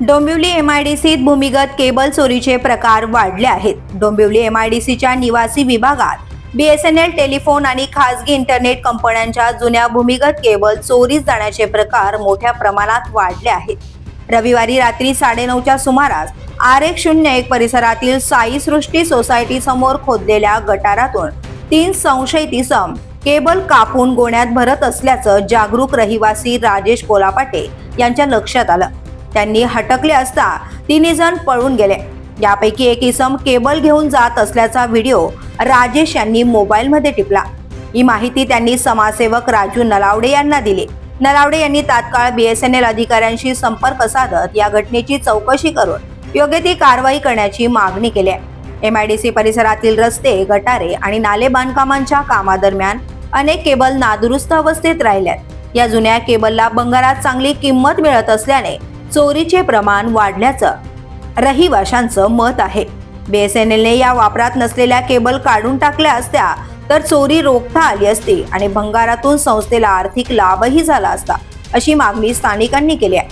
डोंबिवली एमआयडीसीत भूमिगत केबल चोरीचे प्रकार वाढले आहेत. डोंबिवली एमआयडीसीच्या निवासी विभागात बीएसएनएल टेलिफोन आणि खासगी इंटरनेट कंपन्यांच्या जुन्या भूमिगत केबल चोरीस जाण्याचे प्रकार मोठ्या प्रमाणात वाढले आहेत. रविवारी रात्री साडेनऊच्या सुमारास आर एक शून्य एक परिसरातील साई सृष्टी सोसायटी समोर खोदलेल्या गटारातून तीन संशयित इसम केबल कापून गोण्यात भरत असल्याचं जागरूक रहिवासी राजेश कोलापाटे यांच्या लक्षात आलं. त्यांनी हटकले असता तिन्ही जण पळून गेले. यापैकी एक इसम केबल घेऊन जात असल्याचा व्हिडिओ राजेश यांनी मोबाईलमध्ये टिपला. ही माहिती त्यांनी समाजसेवक राजू नलावडे यांना दिली. नलावडे यांनी तात्काळ बीएसएनएल अधिकाऱ्यांशी संपर्क साधत या घटनेची चौकशी करून योग्य ती कारवाई करण्याची मागणी केली आहे. एमआयडीसी परिसरातील रस्ते गटारे आणि नाले बांधकामांच्या कामादरम्यान अनेक केबल नादुरुस्त अवस्थेत राहिल्यात. या जुन्या केबलला बंगारात चांगली किंमत मिळत असल्याने चोरीचे प्रमाण वाढल्याचं रहिवाशांचं मत आहे. बीएसएनएलने या वापरात नसलेल्या केबल काढून टाकल्या असत्या तर चोरी रोखता आली असती आणि भंगारातून संस्थेला आर्थिक लाभही झाला असता अशी मागणी स्थानिकांनी केली आहे.